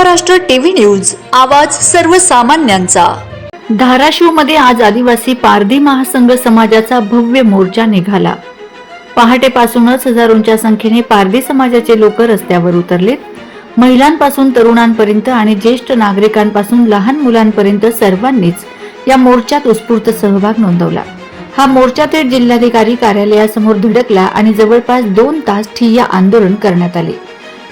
Maharashtra TV news आवाज सर्वसामान्यांचा. धाराशिवमध्ये आज आदिवासी पारधी महासंघ समाजाचा भव्य मोर्चा निघाला. पहाटेपासूनच हजारोंच्या संख्येने पारधी समाजाचे लोक रस्त्यावर उतरलेत. महिलांपासून तरुणांपर्यंत आणि ज्येष्ठ नागरिकांपासून लहान मुलांपर्यंत सर्वांनीच या मोर्चात उत्स्फूर्त सहभाग नोंदवला. हा मोर्चा थेट जिल्हाधिकारी कार्यालयासमोर धडकला आणि जवळपास दोन तास ठिय्या आंदोलन करण्यात आले.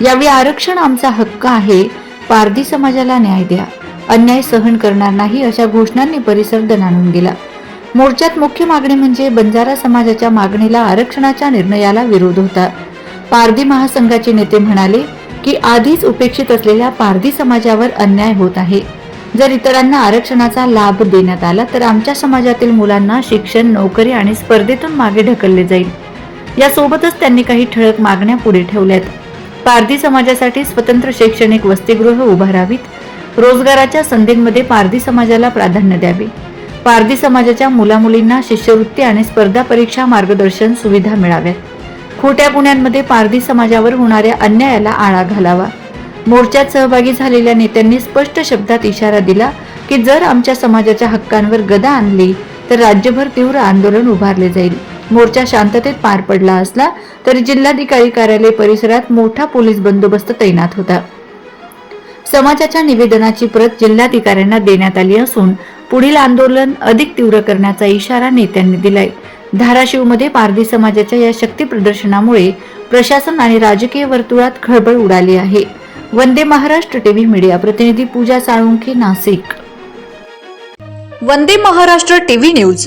यावेळी आरक्षण आमचा हक्क आहे पारधी समाजाला न्याय द्या. अन्याय सहन करणार नाही अशा घोषणांनी परिसर दणाणून गेला. मोर्चात मुख्य मागणी म्हणजे बंजारा समाजाच्या मागणीला आरक्षणाच्या निर्णयाला विरोध होता. पारधी महासंघाचे नेते म्हणाले की आधीच उपेक्षित असलेल्या पारधी समाजावर अन्याय होत आहे. जर इतरांना आरक्षणाचा लाभ देण्यात आला तर आमच्या समाजातील मुलांना शिक्षण नोकरी आणि स्पर्धेतून मागे ढकलले जाईल. यासोबतच त्यांनी काही ठळक मागण्या पुढे ठेवल्यात. पारधी समाजासाठी स्वतंत्र शैक्षणिक वसतिगृह उभारावीत रोजगाराच्या संधींमध्ये पारधी समाजाला प्राधान्य द्यावे. पारधी समाजाच्या मुलामुलींना शिष्यवृत्ती आणि स्पर्धा परीक्षा मार्गदर्शन सुविधा मिळाव्यात. खोट्या गुन्ह्यांमध्ये पारधी समाजावर होणाऱ्या अन्यायाला आळा घालावा. मोर्चात सहभागी झालेल्या नेत्यांनी स्पष्ट शब्दात इशारा दिला की जर आमच्या समाजाच्या हक्कांवर गदा आणली तर राज्यभर तीव्र आंदोलन उभारले जाईल. मोर्चा शांततेत पार पडला असला तरी जिल्हाधिकारी कार्यालय परिसरात मोठा पोलीस बंदोबस्त तैनात होता. समाजाच्या निवेदनाची प्रत जिल्हाधिकाऱ्यांना देण्यात आली असून पुढील आंदोलन अधिक तीव्र करण्याचा इशारा नेत्यांनी दिलाय. धाराशिवमध्ये पारधी समाजाच्या या शक्ती प्रदर्शनामुळे प्रशासन आणि राजकीय वर्तुळात खळबळ उडाली आहे. वंदे महाराष्ट्र टीव्ही मीडिया प्रतिनिधी पूजा साळुंखे नाशिक. Vande Maharashtra TV news.